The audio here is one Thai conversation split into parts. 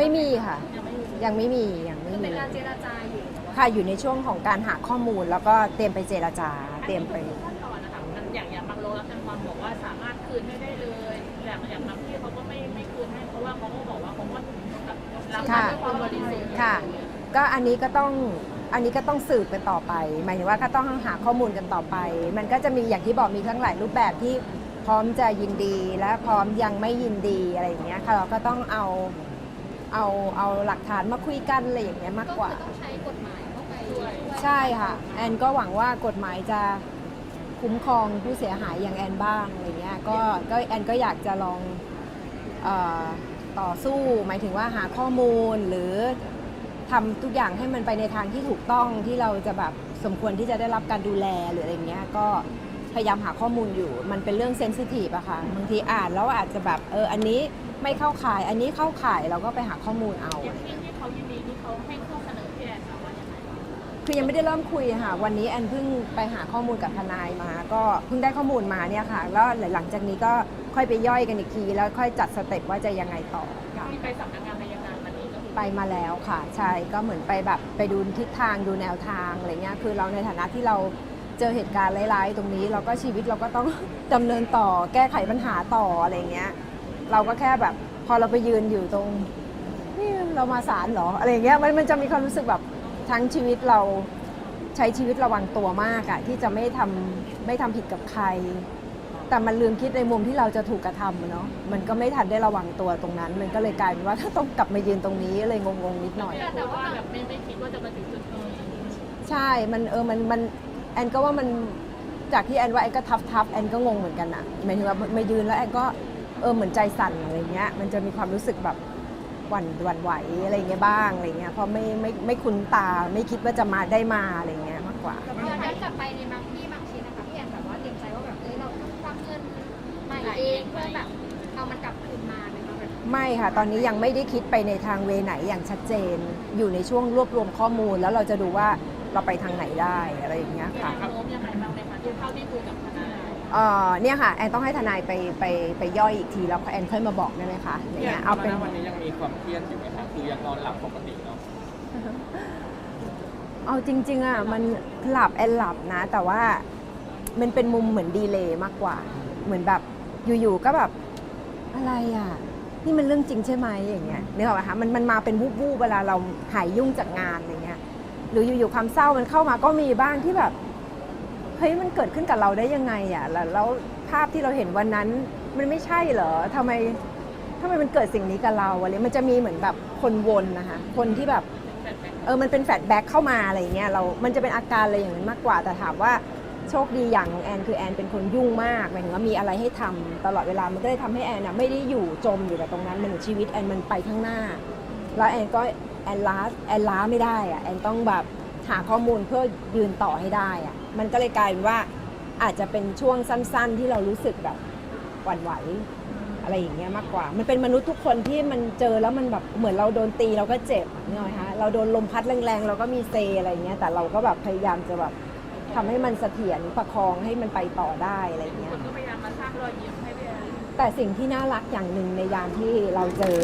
ไม่มีค่ะ ยังไม่มียังไม่มียังไม่คือเป็มีนการเจรจาอยู่ค่ะอยู่ในช่วงของการหาข้อมูลแล้วก็เตรียมไปเจรจา เตรียมไป ขั้นตอนนะคะมันอย่างอย่างบางโรงรับจำนำบอกว่าสามารถคืนให้ได้เลยอย่างอย่างบางที่เขาก็ไม่ไม่คืนให้เพราะว่าเขาก็บอกว่าเขาก็แบบรับค่ะด้วยความบริสุทธิ์ค่ะ ก็อันนี้ก็ต้องอันนี้ก็ต้องสืบกันต่อไป หมายถึงว่าก็ต้องหาข้อมูลกันต่อไป มันก็จะมีอย่างที่บอกมีทั้งหลายรูปแบบที่พร้อมจะยินดีและพร้อมยังไม่ยินดีอะไรอย่างเงี้ยค่ะเราก็ต้องเอา เอาเอาหลักฐานมาคุยกันอะไรอย่างเงี้ยมากก็กว่าคือต้องใช้กฎหมายเข้าไปช่วยใช่ค่ะ แอนก็หวังว่ากฎหมายจะคุ้มครองผู้เสียหายอย่างแอนบ้างอะไรเงี้ยก็ก็แอนก็อยากจะลองเออต่อสู้ หมายถึงว่าหาข้อมูลหรือทำทุกอย่างให้มันไปในทางที่ถูกต้องที่เราจะแบบสมควรที่จะได้รับการดูแลหรืออะไรเงี้ยก็ พยายามหาข้อมูลอยู่ มันเป็นเรื่องเซนซิทีฟอะค่ะบางทีอ่านแล้วอาจจะแบบเอออันนี้ไม่เข้าข่าย อันนี้เข้าข่ายเราก็ไปหาข้อมูลเอา อย่างที่ที่เขายินดีที่เขาให้ข้อเสนอที่แอนถามว่ายังไงคือยังไม่ได้เริ่มคุยอะค่ะ วันนี้แอนเพิ่งไปหาข้อมูลกับทนายมา ก็เพิ่งได้ข้อมูลมาเนี่ยค่ะ แล้วหลังจากนี้ก็ค่อยไปย่อยกันอีกที แล้วค่อยจัดสเต็ปว่าจะยังไงต่อค่ะที่ไปสำนักงานพยาการวันนี้ก็คือไปมาแล้วค่ะ ใช่ ก็เหมือนไปแบบไปดูทิศทางดูแนวทางอะไรเงี้ย คือเราในฐานะที่เรา เจอเหตุการณ์ร้ายๆ ตรงนี้ เราก็ชีวิตเราก็ต้อง ดำเนินต่อแก้ไขปัญหาต่ออะไรเงี้ย เราก็แค่แบบพอเราไปยืนอยู่ตรงนี่เรามาศาลเหรออะไรเงี้ยมันมันจะมีความรู้สึกแบบทั้งชีวิตเราใช้ชีวิตระวังตัวมากอะที่จะไม่ทำไม่ทำผิดกับใคร แต่มันลืมคิดในมุมที่เราจะถูกกระทำอะเนาะมันก็ไม่ทันได้ระวังตัวตรงนั้น มันก็เลยกลายเป็นว่าถ้าต้องกลับมายืนตรงนี้เลยงงๆนิดหน่อย แต่ว่าแบบไม่ไม่คิดว่าจะมาถึงจุดนี้ ใช่ มันเออ มัน มันแอนก็ว่ามันจากที่แอนว่าแอนก็ทับทับแอนก็งงเหมือนกันอะหมายถึงว่ามายืนแล้วแอนก็เออเหมือนใจสั่นอะไรเงี้ยมันจะมีความรู้สึกแบบหวั่นหวั่นไหวอะไรเงี้ยบ้างอะไรเงี้ยเพราะไม่ไม่ไม่คุ้นตาไม่คิดว่าจะมาได้มาอะไรเงี้ยมากกว่าพอย้อนกลับไปในบางที่บางชิ้นนะคะพี่แอนแบบว่าเตรียมใจว่าแบบเออเราต้องควักเงินใหม่เองเพื่อแบบเอามันกลับคืนมาไหมคะแบบไม่ค่ะ ตอนนี้ยังไม่ได้คิดไปในทางเวไหนอย่างชัดเจน อยู่ในช่วงรวบรวมข้อมูลแล้วเราจะดูว่า เราไปทางไหนได้อะไรอย่างเงี้ยค่ะแนวโน้มยังไงบ้างในคะที่เท่าที่คุยกับทนายเอ่อเนี่ยค่ะแอนต้องให้ทนายไปไปไปย่อยอีกทีแล้วแอนค่อยมาบอกได้ไหมคะอย่างเงี้ยเอาเป็นวันนี้ยังมีความเครียดอยู่ไหมคะคือยังนอนหลับปกติเนาะเอาจริงๆอะมันหลับแอนหลับนะ แต่ว่ามันเป็นมุมเหมือนดีเลย์มากกว่า เหมือนแบบอยู่ๆก็แบบอะไรอะนี่มันเรื่องจริงใช่ไหมอย่างเงี้ยนึกออกไหมคะมันมันมาเป็นวูบๆเวลาเราหายยุ่งจากงานอะไรเงี้ย หรืออยู่ๆความเศร้ามันเข้ามาก็มีบ้างที่แบบเฮ้ยมันเกิดขึ้นกับเราได้ยังไงอะแล้วภาพที่เราเห็นวันนั้นมันไม่ใช่เหรอทำไมทำไมมันเกิดสิ่งนี้กับเราอะไรมันจะมีเหมือนแบบคนวนนะคะคนที่แบบเออมันเป็นแฟลชแบ็กเข้ามาอะไรเงี้ยเรา มันจะเป็นอาการอะไรอย่างนั้นมากกว่า แต่ถามว่าโชคดีอย่างของแอนคือแอนเป็นคนยุ่งมากหมายถึงว่ามีอะไรให้ทำตลอดเวลามันก็เลยทำให้แอนนะไม่ได้อยู่จมอยู่กับตรงนั้นมันเหมือนชีวิตแอนมันไปข้างหน้า แล้วแอนก็ แอนล้าแอนล้าไม่ได้อะแอนต้องแบบหาข้อมูลเพื่อยืนต่อให้ได้อะมันก็เลยกลายเป็นว่าอาจจะเป็นช่วงสั้น ๆ ที่เรารู้สึกแบบหวั่นไหวอะไรอย่างเงี้ยมากกว่า มันเป็นมนุษย์ทุกคนที่มันเจอแล้วมันแบบเหมือนเราโดนตีเราก็เจ็บเนกอะคะเราโดนลมพัดแรงๆเราก็มีเซอะไรเงี้ยแต่เราก็แบบพยายามจะแบบทำให้มันเสถียรประคองให้มันไปต่อได้อะไรเงี้คยนก็พยายามมาสร้างรอยยิ้มให้พี่แอนแต่สิ่งที่น่ารักอย่างหนึ่งในยามที่เราเจอ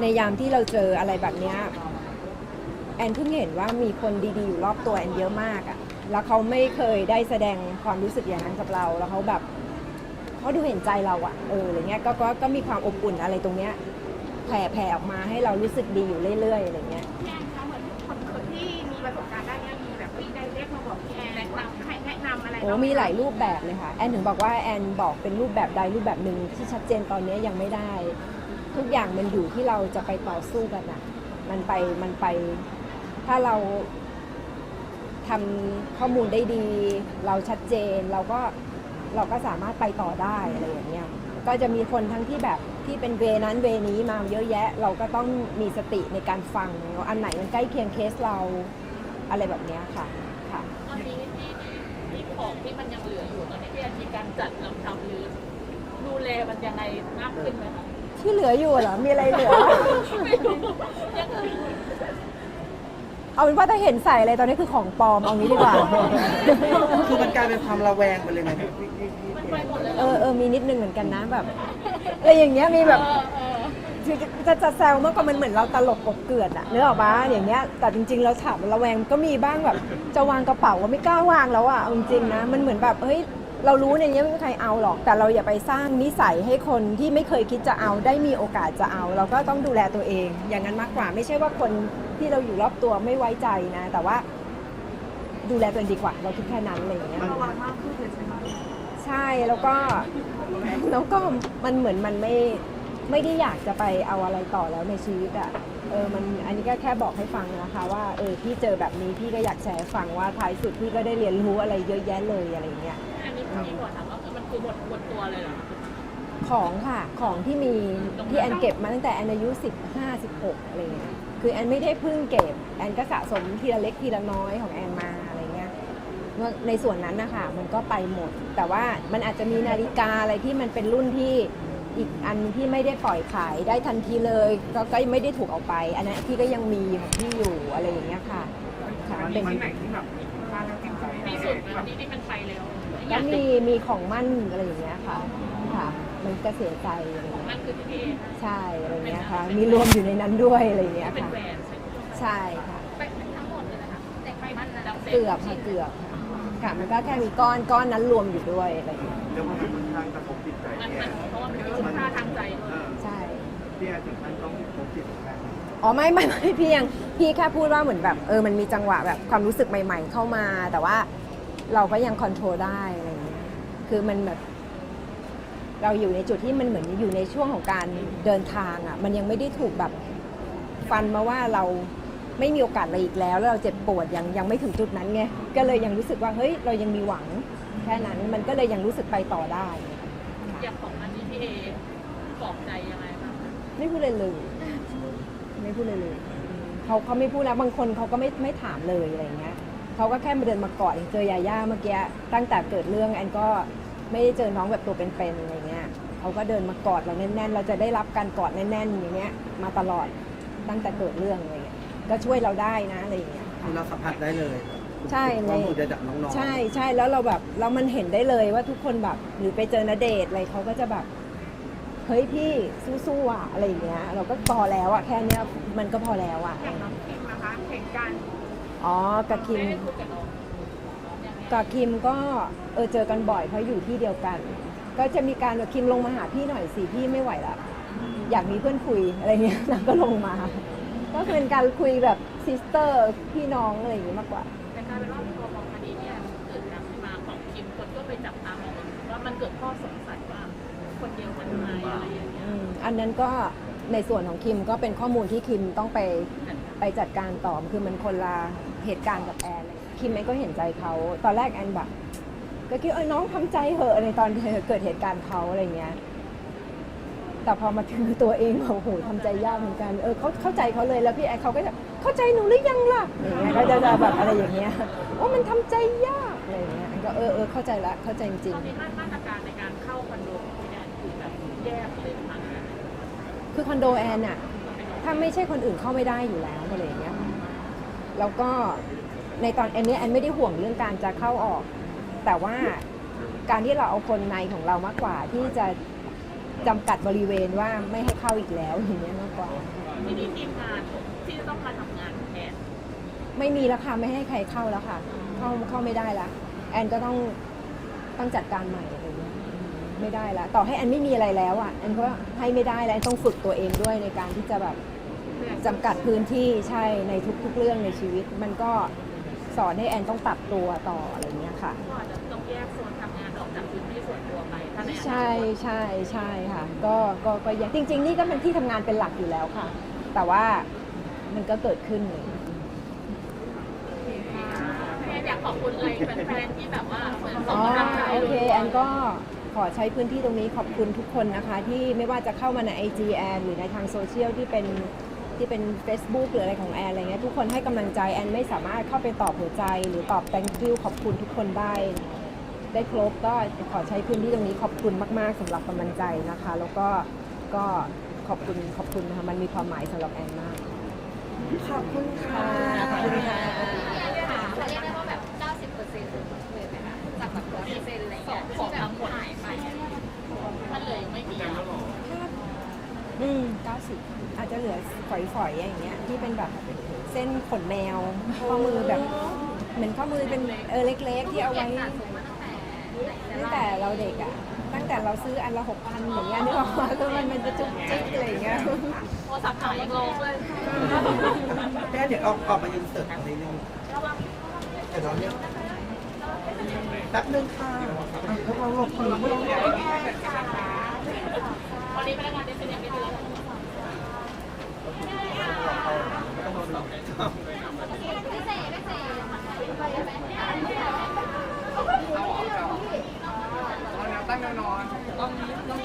ในยามที่เราเจออะไรแบบเนี้ยแอนเพิ่งเห็นว่ามีคนดีๆอยู่รอบตัวแอนเยอะมากอะแล้วเขาไม่เคยได้แสดงความรู้สึกอย่างนั้นกับเรา แล้วเขาแบบเขาดูเห็นใจเราอะเอออะไรเงี้ยก็ก็ก็มีความอบอุ่นอะไรตรงเนี้ยแผ่แผ่ออกมาให้เรารู้สึกดีอยู่เรื่อยๆอะไรเงี้ย พี่แอนคะเหมือนคนคนที่มีประสบการณ์ด้านเนี้ยมีแบบมีได้เรียกมาบอกพี่แอนแนะนำให้แนะนำอะไรโอ้บ้างไมีหลายรูปแบบเลยค่ะ แอนถึงบอกว่าแอนบอกเป็นรูปแบบใดรูปแบบหนึ่งที่ชัดเจนตอนนี้ยังไม่ได้ ทุกอย่างมันอยู่ที่เราจะไปต่อสู้กันอะมันไปมันไป ถ้าเราทำข้อมูลได้ดี เราชัดเจนเราก็เราก็สามารถไปต่อได้อะไรอย่างเงี้ยก็จะมีคนทั้งที่แบบที่เป็นเวนั้นเวนี้มาเยอะแยะ เราก็ต้องมีสติในการฟังว่าอันไหนมันใกล้เคียงเคสเราอะไรแบบเนี้ยค่ะค่ะตอนนี้ที่ที่ของที่มันยังเหลืออยู่ตอนนี้พี่อนมีการจัดลำดับหรือดูแลมันยังไงมากขึ้นไหมคะ ที่เหลืออยู่เหรอ มีอะไรเหลือไม่รู้ยังอื่นเอาเป็นว่าถ้าเห็นใส่อะไรตอนนี้คือของปลอม เอางี้ดีกว่า คือมันกลายเป็นความระแวงไปเลยไหมพี่พี่พี่มันไปหมดเลยเออเออมีนิดนึงเหมือนกันนะแบบอะไรอย่างเงี้ยมีแบบเออเออจคือจะจะแซวเมื่อก่อนมันเหมือนเราตลกกบเกลื่อนอะเนื้อออกปะอย่างเงี้ยแต่จริง ๆ เราถามระแวงก็มีบ้างแบบ จะวางกระเป๋าก็ไม่กล้าวางแล้วอะเอาจริงๆนะ มันเหมือนแบบเฮ้ย เรารู้ในนี้ไม่มีใครเอาหรอก แต่เราอย่าไปสร้างนิสัยให้คนที่ไม่เคยคิดจะเอาได้มีโอกาสจะเอา เราก็ต้องดูแลตัวเอง อย่างนั้นมากกว่า ไม่ใช่ว่าคนที่เราอยู่รอบตัวไม่ไว้ใจนะ แต่ว่า ดูแลตัวเองดีกว่า เราคิดแค่นั้นอะไรอย่างเงี้ยระวังมากขึ้นเลยใช่ไหมใช่แล้วก็แล้วก็มันเหมือนมันไม่ไม่ได้อยากจะไปเอาอะไรต่อแล้วในชีวิตอะ่ะ เออมันอันนี้ก็แค่บอกให้ฟังนะคะว่าเออพี่เจอแบบนี้พี่ก็อยากแชร์ให้ฟังว่าท้ายสุดพี่ก็ได้เรียนรู้อะไรเยอะแยะเลยอะไรอย่างเงี้ย อันนี้พี่ขอถามว่ามันคือหมดหมดตัวเลยเหรอ ของค่ะของที่มีที่แอนเก็บมาตั้งแต่แอนอายุ 15 16อะไรเงี้ยคือแอนไม่ได้เพิ่งเก็บแอนก็สะสมทีละเล็กทีละน้อยของแอนมาอะไรเงี้ยว่าในส่วนนั้นนะคะมันก็ไปหมด แต่ว่ามันอาจจะมีนาฬิกาอะไรที่มันเป็นรุ่นที่ อีกอันที่ไม่ได้ปล่อยขายได้ทันทีเลยก็ก็ไม่ได้ถูกเอาไป อันนั้นพี่ก็ยังมีของพี่อยู่อะไรอย่างเงี้ยค่ะค่ะเป็นที่ไหนที่แบบมีคุณค่าทางจิตใจมีสุดแบบนี้ที่มันไปแล้วอก็ยากมีมีของมั่นอะไรอย่างเงี้ยค่ะ ค่ะ มันก็เสียใจอะไรของเงี้ยนั่นคือที่พี่เอใช่อะไรเงี้ยค่ะ มีรวมอยู่ในนั้นด้วยอะไรเงี้ยเป็นค่ะ แหวนใช่ไหมใช่ค่ะ ไปทั้งหมดเลยนะคะแต่ไปมันนะเกือบค่ะเกือบค่ะ ค่ะมันก็แค่มีก้อนก้อนนั้นรวมอยู่ด้วยอะไรเงี้ยเรียกว่ามันค่อนข้างกระทบจิตใจมันแย่มันเพราะว่ามันมีคุณค่าทางใจด้วย ใช่พี่แอนถึงขั้นต้องพบจิตแพทย์อ๋อไม่ไม่ไม่พี่ยังพี่แค่พูดว่าเหมือนแบบเออมันมีจังหวะแบบความรู้สึกใหม่ ๆ เข้ามา แต่ว่าเราก็ยังคอนโทรลได้อะไรเงี้ยคือมันแบบ เราอยู่ในจุดที่มันเหมือนอยู่ในช่วงของการเดินทางอะ มันยังไม่ได้ถูกแบบฟันมาว่าเรา ไม่มีโอกาสอะไรอีกแล้ว แล้วเราเจ็บปวดยังยังไม่ถึงจุดนั้นไงก็เลยยังรู้สึกว่าเฮ้ยเรายังมีหวังแค่นั้นมันก็เลยยังรู้สึกไปต่อได้ อย่างของอันนี้พี่เอปลอบใจยังไงบ้างคะไม่พูดเลยเลย ไม่พูดเลยเลยเขาเขาไม่พูดแล้วบางคนเขาก็ไม่ไม่ถามเลยอะไรเงี้ยเขาก็แค่มาเดินมากอดอย่างเจอยาย่าเมื่อกี้ตั้งแต่เกิดเรื่องแอนก็ไม่ได้เจอน้องแบบตัวเป็นๆอะไรเงี้ยเขาก็เดินมากอดเราแน่นๆ เราจะได้รับการกอดแน่นๆอย่างเงี้ยมาตลอดตั้งแต่เกิดเรื่องอะไรเงี้ย ก็ช่วยเราได้นะอะไรอย่างเงี้ยคือเราสัมผัสได้เลยใช่ความห่วงใยจากน้องๆ ใช่ใช่แล้วเราแบบแล้วมันเห็นได้เลยว่าทุกคนแบบหรือไปเจอณเดชน์อะไรเขาก็จะแบบเฮ้ยพี่สู้ๆอะอะไรอย่างเงี้ย เราก็พอแล้วอะแค่เนี้ยมันก็พอแล้วอะอย่างน้องคิมนะคะเหตุการณ์อ๋อกับคิมไม่ได้พูดกับน้องยังไงกับคิมก็เออเจอกันบ่อยเพราะอยู่ที่เดียวกัน ก็จะมีการแบบคิมลงมาหาพี่หน่อยสิพี่ไม่ไหวละอยากมีเพื่อนคุยอะไรเงี้ยนางก็ลงมา ก็เป็นการคุยแบบซิสเตอร์พี่น้องอะไรอย่างเงี้ยมากกว่า แต่กลายเป็นว่าพอมองคดีเนี่ยเกิดดังขึ้นมาของคิมคนก็ไปจับตามองว่ามันเกิดข้อสงสัยว่าคนเดียวกันไหมอะไรอย่างเงี้ยอืมอันนั้นก็ในส่วนของคิมก็เป็นข้อมูลที่คิมต้องไปไปจัดการต่อคือมันคนละเหตุการณ์กับแอนเลยคิมแอนก็เห็นใจเขาตอนแรกแอนแบบก็คิดเออน้องทำใจเหอะในตอนที่เกิดเหตุการณ์เขาอะไรเงี้ย แต่พอมาถึงตัวเองโอ้โหทำใจยากเหมือนกันเออเขาเข้าใจเขาเลยแล้วพี่แอนเขาก็จะเข้าใจหนูหรือยังล่ะอย่างเงี้ยก็จะจะแบบอะไรอย่างเงี้ยว่ามันทำใจยากอะไรอย่างเงี้ยแอนก็เออเออเข้าใจละเข้าใจจริงตอนนี้มาตรการในการเข้าคอนโดของพี่แดนคือแบบแยกเลยนะคะๆคือคอนโดแอนอะถ้าไม่ใช่คนอื่นเข้าไม่ได้อยู่แล้วอะไรอย่างเงี้ยค่ะแล้วก็ในตอนอันนี้แอนไม่ได้ห่วงเรื่องการจะเข้าออก แต่ว่าการที่เราเอาคนในของเรามากกว่าที่จะ จำกัดบริเวณว่าไม่ให้เข้าอีกแล้วอย่างเงี้ยมากกว่า ทีนี้ทีมงานที่จะต้องมาทำงานแทนไม่มีแล้วค่ะไม่ให้ใครเข้าแล้วค่ะ เข้าเข้าไม่ได้ละแอนก็ต้องต้องจัดการใหม่อะไรเงี้ยไม่ได้ละต่อให้แอนไม่มีอะไรแล้วอะแอนก็ให้ไม่ได้แล้วแอนต้องฝึกตัวเองด้วยในการที่จะแบบจำกัดพื้นที่ใช่ในทุก ๆ เรื่องในชีวิต มันก็สอนให้แอนต้องปรับตัวต่ออะไรเงี้ยค่ะ ก็อาจจะต้องแยกโซน ในอนาคต ใช่ใช่ใช่ค่ะก็ก็ก็ยังจริง ๆ นี่ก็เป็นที่ทำงานเป็นหลักอยู่แล้วค่ะ แต่ว่ามันก็เกิดขึ้นเลยแอนอยากขอบคุณเลยแฟนๆที่แบบว่าเหมือนส่อ๋งอกำลังใจโอเคแอนก็ขอใช้พื้นที่ตรงนี้ขอบคุณทุกคนนะคะ ที่ไม่ว่าจะเข้ามาใน IG แอนหรือในทางโซเชียลที่เป็นที่เป็น Facebook หรืออะไรของแอนอะไรเงี้ยทุกคนให้กำลังใจแอนไม่สามารถเข้าไปตอบหัวใจ หรือตอบ thank you ขอบคุณทุกคนได้ ได้ครบก็ขอใช้พื้นที่ตรงนี้ขอบคุณมาก ๆสำหรับกำลังใจนะคะ แล้วก็ก็ขอบคุณขอบคุณนะคะมันมีความหมายสำหรับแอนมาก ขอบคุณค่ะขอบคุณค่ะพี่แอนค่ะเขาเรียกได้ว่าแบบ 90เปอร์เซ็นต์เลยไหมคะจากแบบร้อยเปอร์เซ็นต์อะไรเงี้ยที่แบบหายไปมันเลยไม่กี่อย่างอืม90สิอาจจะเหลือฝอยๆอย่างเงี้ยที่เป็นแบบเส้นขนแมวข้อมือแบบเหมือนข้อมือเป็นเออเล็ก ๆ ที่เอาไว้ ตั้งแต่เราเด็กอะ ตั้งแต่เราซื้ออันละหกพันอย่างเงี้ยนึกออกมาก็มันมันจะจุกจิ๊กอะไรเงี้ย โทรศัพท์หายลงเลยแค่เดี๋ยวออกออกมายืนเสิร์ฟนิดนึงเดี๋ยวเราเรียแป๊บนึงค่ะเขาเราหลบคนเราไม่รู้วันนี้พนักงานเดซเนี่ยไม่ดูแล้วไม่เสร็จไม่เสร็จ ตั้งแนวนอนต้องต้อง